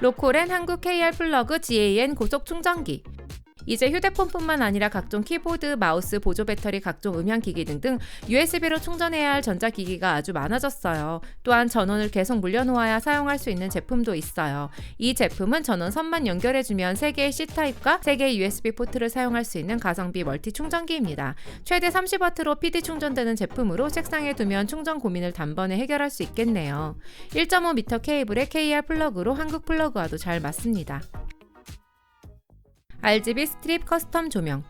로코렌 한국 KR 플러그 GAN 고속 충전기 이제 휴대폰뿐만 아니라 각종 키보드, 마우스, 보조 배터리, 각종 음향 기기 등등 USB로 충전해야 할 전자기기가 아주 많아졌어요. 또한 전원을 계속 물려놓아야 사용할 수 있는 제품도 있어요. 이 제품은 전원 선만 연결해주면 3개의 C타입과 3개의 USB 포트를 사용할 수 있는 가성비 멀티 충전기입니다. 최대 30W로 PD 충전되는 제품으로 책상에 두면 충전 고민을 단번에 해결할 수 있겠네요. 1.5m 케이블에 KR 플러그로 한국 플러그와도 잘 맞습니다. RGB 스트립 커스텀 조명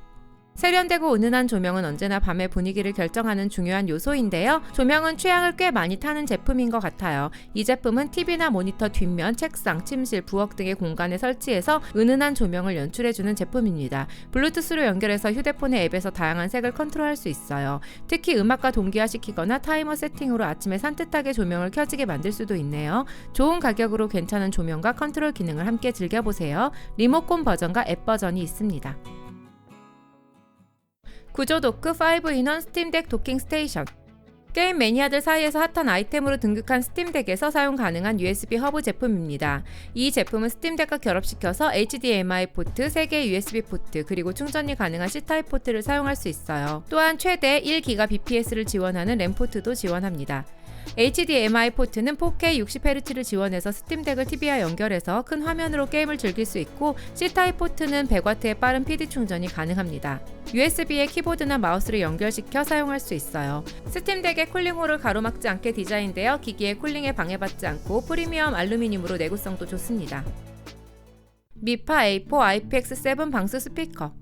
세련되고 은은한 조명은 언제나 밤의 분위기를 결정하는 중요한 요소인데요. 조명은 취향을 꽤 많이 타는 제품인 것 같아요. 이 제품은 TV나 모니터 뒷면, 책상, 침실, 부엌 등의 공간에 설치해서 은은한 조명을 연출해주는 제품입니다. 블루투스로 연결해서 휴대폰의 앱에서 다양한 색을 컨트롤할 수 있어요. 특히 음악과 동기화시키거나 타이머 세팅으로 아침에 산뜻하게 조명을 켜지게 만들 수도 있네요. 좋은 가격으로 괜찮은 조명과 컨트롤 기능을 함께 즐겨보세요. 리모컨 버전과 앱 버전이 있습니다. 구조 도크 5 인원 스팀덱 도킹 스테이션 게임 매니아들 사이에서 핫한 아이템으로 등극한 스팀덱에서 사용 가능한 USB 허브 제품입니다. 이 제품은 스팀덱과 결합시켜서 HDMI 포트, 3개의 USB 포트, 그리고 충전이 가능한 C타입 포트를 사용할 수 있어요. 또한 최대 1GBps를 지원하는 램 포트도 지원합니다. HDMI 포트는 4K 60Hz를 지원해서 스팀덱을 TV와 연결해서 큰 화면으로 게임을 즐길 수 있고 C타입 포트는 100W의 빠른 PD 충전이 가능합니다. USB에 키보드나 마우스를 연결시켜 사용할 수 있어요. 스팀덱의 쿨링홀을 가로막지 않게 디자인되어 기기의 쿨링에 방해받지 않고 프리미엄 알루미늄으로 내구성도 좋습니다. 미파 A4 IPX7 방수 스피커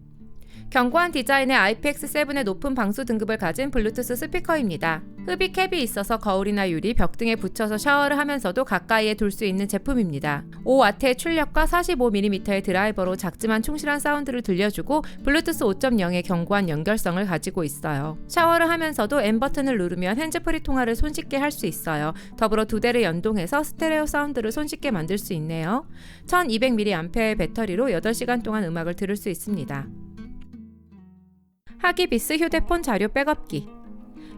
견고한 디자인의 IPX7의 높은 방수 등급을 가진 블루투스 스피커입니다. 흡입 캡이 있어서 거울이나 유리, 벽 등에 붙여서 샤워를 하면서도 가까이에 둘 수 있는 제품입니다. 5W의 출력과 45mm의 드라이버로 작지만 충실한 사운드를 들려주고 블루투스 5.0의 견고한 연결성을 가지고 있어요. 샤워를 하면서도 N 버튼을 누르면 핸즈프리 통화를 손쉽게 할 수 있어요. 더불어 두 대를 연동해서 스테레오 사운드를 손쉽게 만들 수 있네요. 1200mAh의 배터리로 8시간 동안 음악을 들을 수 있습니다. 하기비스 휴대폰 자료 백업기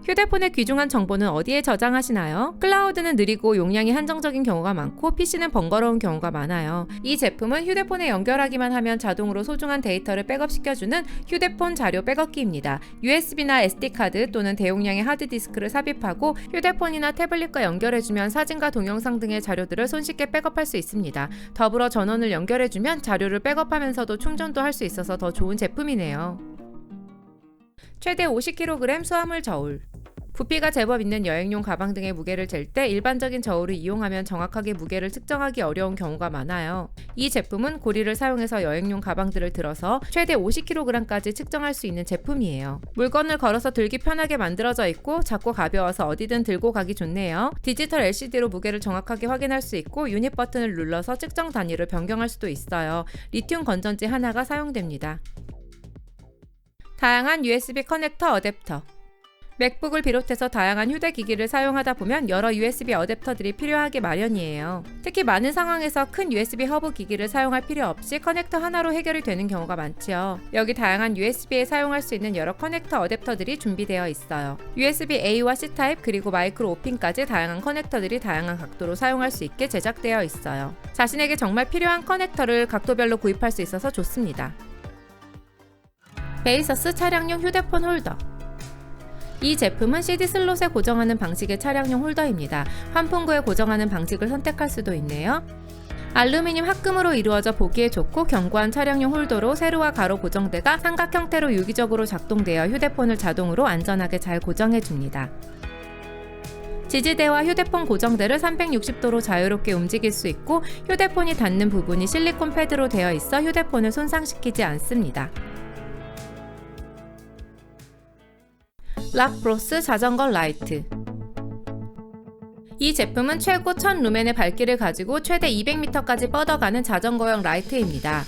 휴대폰의 귀중한 정보는 어디에 저장하시나요? 클라우드는 느리고 용량이 한정적인 경우가 많고 PC는 번거로운 경우가 많아요. 이 제품은 휴대폰에 연결하기만 하면 자동으로 소중한 데이터를 백업시켜주는 휴대폰 자료 백업기입니다. USB나 SD카드 또는 대용량의 하드디스크를 삽입하고 휴대폰이나 태블릿과 연결해주면 사진과 동영상 등의 자료들을 손쉽게 백업할 수 있습니다. 더불어 전원을 연결해주면 자료를 백업하면서도 충전도 할 수 있어서 더 좋은 제품이네요. 최대 50kg 수화물 저울 부피가 제법 있는 여행용 가방 등의 무게를 잴 때 일반적인 저울을 이용하면 정확하게 무게를 측정하기 어려운 경우가 많아요. 이 제품은 고리를 사용해서 여행용 가방들을 들어서 최대 50kg까지 측정할 수 있는 제품이에요. 물건을 걸어서 들기 편하게 만들어져 있고 작고 가벼워서 어디든 들고 가기 좋네요. 디지털 LCD로 무게를 정확하게 확인할 수 있고 유닛 버튼을 눌러서 측정 단위를 변경할 수도 있어요. 리튬 건전지 하나가 사용됩니다. 다양한 USB 커넥터 어댑터 맥북을 비롯해서 다양한 휴대기기를 사용하다 보면 여러 USB 어댑터들이 필요하게 마련이에요. 특히 많은 상황에서 큰 USB 허브 기기를 사용할 필요 없이 커넥터 하나로 해결이 되는 경우가 많지요. 여기 다양한 USB에 사용할 수 있는 여러 커넥터 어댑터들이 준비되어 있어요. USB A와 C 타입 그리고 마이크로 5핀까지 다양한 커넥터들이 다양한 각도로 사용할 수 있게 제작되어 있어요. 자신에게 정말 필요한 커넥터를 각도별로 구입할 수 있어서 좋습니다. 베이서스 차량용 휴대폰 홀더 이 제품은 CD 슬롯에 고정하는 방식의 차량용 홀더입니다. 환풍구에 고정하는 방식을 선택할 수도 있네요. 알루미늄 합금으로 이루어져 보기에 좋고 견고한 차량용 홀더로 세로와 가로 고정대가 삼각 형태로 유기적으로 작동되어 휴대폰을 자동으로 안전하게 잘 고정해 줍니다. 지지대와 휴대폰 고정대를 360도로 자유롭게 움직일 수 있고 휴대폰이 닿는 부분이 실리콘 패드로 되어 있어 휴대폰을 손상시키지 않습니다. 락브로스 자전거 라이트 이 제품은 최고 1000 루멘의 밝기를 가지고 최대 200m까지 뻗어가는 자전거용 라이트입니다.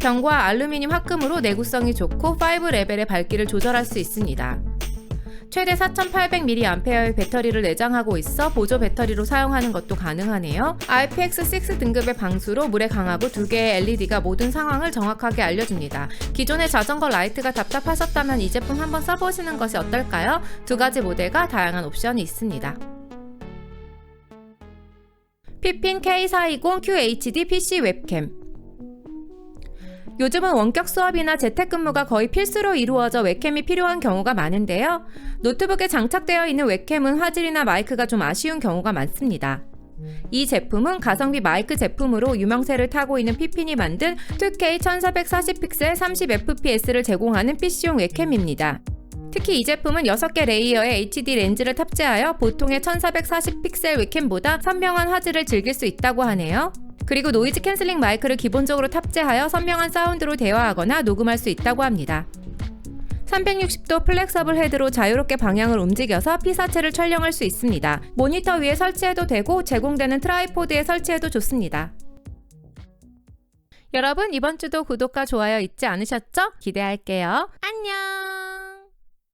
경과 알루미늄 합금으로 내구성이 좋고 5 레벨의 밝기를 조절할 수 있습니다. 최대 4800mAh의 배터리를 내장하고 있어 보조 배터리로 사용하는 것도 가능하네요. IPX6 등급의 방수로 물에 강하고 두 개의 LED가 모든 상황을 정확하게 알려줍니다. 기존의 자전거 라이트가 답답하셨다면 이 제품 한번 써보시는 것이 어떨까요? 두 가지 모델과 다양한 옵션이 있습니다. 피핀 K420QHD PC 웹캠 요즘은 원격 수업이나 재택근무가 거의 필수로 이루어져 웹캠이 필요한 경우가 많은데요. 노트북에 장착되어 있는 웹캠은 화질이나 마이크가 좀 아쉬운 경우가 많습니다. 이 제품은 가성비 마이크 제품으로 유명세를 타고 있는 피핀이 만든 2K 1440픽셀 30fps를 제공하는 PC용 웹캠입니다. 특히 이 제품은 6개 레이어의 HD 렌즈를 탑재하여 보통의 1440픽셀 웹캠보다 선명한 화질을 즐길 수 있다고 하네요. 그리고 노이즈 캔슬링 마이크를 기본적으로 탑재하여 선명한 사운드로 대화하거나 녹음할 수 있다고 합니다. 360도 플렉서블 헤드로 자유롭게 방향을 움직여서 피사체를 촬영할 수 있습니다. 모니터 위에 설치해도 되고 제공되는 트라이포드에 설치해도 좋습니다. 여러분 이번 주도 구독과 좋아요 잊지 않으셨죠? 기대할게요. 안녕!